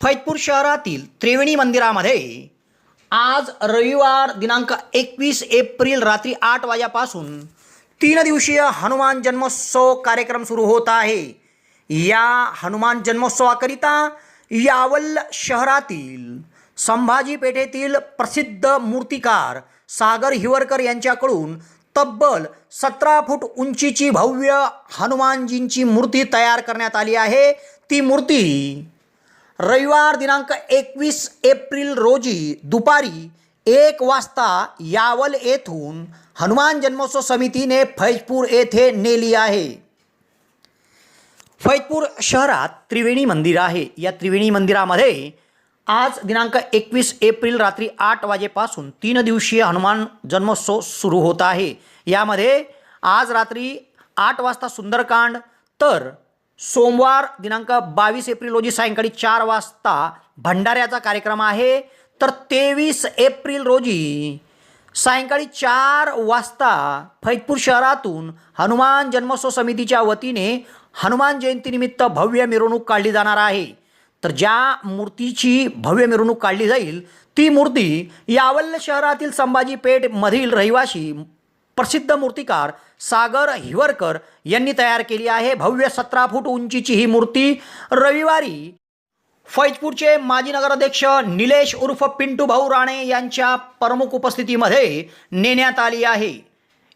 फैजपूर शहरातील त्रिवेणी मंदिरामध्ये आज रविवार दिनांक एकवीस एप्रिल रात्री आठ वाजेपासून तीन दिवसीय हनुमान जन्मोत्सव कार्यक्रम सुरू होत आहे. या हनुमान जन्मोत्सवाकरिता यावल शहरातील संभाजी पेठेतील प्रसिद्ध मूर्तिकार सागर हिवरकर यांच्याकडून तब्बल सतरा फूट उंचीची भव्य हनुमानजींची मूर्ती तयार करण्यात आली आहे. ती मूर्ती रविवार दिनांक एकवीस एप्रिल रोजी दुपारी एक वाजता यावल येथून हनुमान जन्मोत्सव समितीने फैजपूर येथे नेली आहे. फैजपूर शहरात त्रिवेणी मंदिर आहे. या त्रिवेणी मंदिरामध्ये आज दिनांक एकवीस एप्रिल रात्री आठ वाजेपासून तीन दिवसीय हनुमान जन्मोत्सव सुरू होत आहे. यामध्ये आज रात्री आठ वाजता सुंदरकांड तर सोमवार दिनांक बावीस एप्रिल रोजी सायंकाळी चार वाजता भंडाऱ्याचा कार्यक्रम आहे. तर तेवीस एप्रिल रोजी सायंकाळी चार वाजता फैजपूर शहरातून हनुमान जन्मोत्सव समितीच्या वतीने हनुमान जयंतीनिमित्त भव्य मिरवणूक काढली जाणार आहे. तर ज्या मूर्तीची भव्य मिरवणूक काढली जाईल ती मूर्ती यावल्ल शहरातील संभाजी पेठमधील रहिवासी प्रसिद्ध मूर्तिकार सागर हिवरकर यांनी तयार केली आहे. भव्य सतरा फूट उंचीची ही मूर्ती रविवारी फैजपूरचे माजी नगराध्यक्ष निलेश उर्फ पिंटू भाऊ राणे यांच्या प्रमुख उपस्थितीमध्ये नेण्यात आली आहे.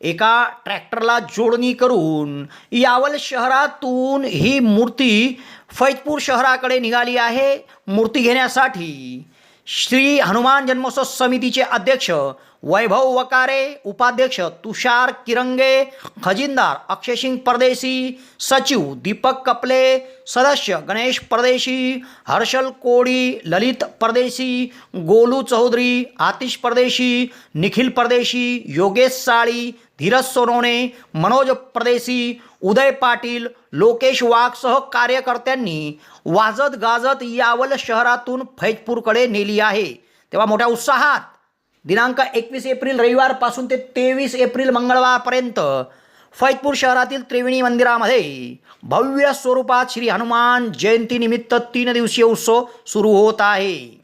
एका ट्रॅक्टरला जोडणी करून यावल शहरातून ही मूर्ती फैजपूर शहराकडे निघाली आहे. मूर्ती घेण्यासाठी श्री हनुमान जन्मोत्सव समितीचे अध्यक्ष वैभव वकारे उपाध्यक्ष तुषार किरंगे खजिनदार अक्षयसिंग परदेशी सचिव दीपक कपले सदस्य गणेश परदेशी हर्षल कोळी ललित परदेशी गोलू चौधरी आतिश परदेशी निखिल परदेशी योगेश साळी धीरज सोनवणे मनोज प्रदेशी उदय पाटील लोकेश वाघसह कार्यकर्त्यांनी वाजत गाजत यावल शहरातून फैजपूरकडे नेली आहे. तेव्हा मोठ्या उत्साहात दिनांक एकवीस एप्रिल रविवारपासून ते तेवीस एप्रिल मंगळवारपर्यंत फैजपूर शहरातील त्रिवेणी मंदिरामध्ये भव्य स्वरूपात श्री हनुमान जयंतीनिमित्त तीन दिवसीय उत्सव सुरू होत आहे.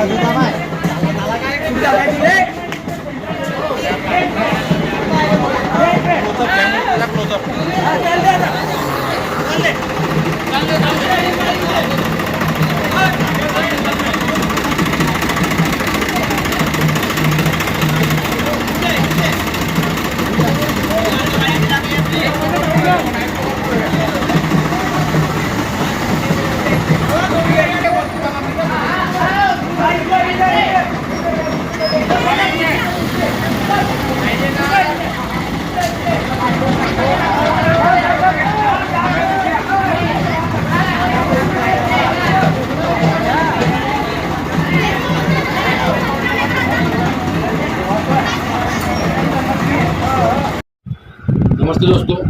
Thank you.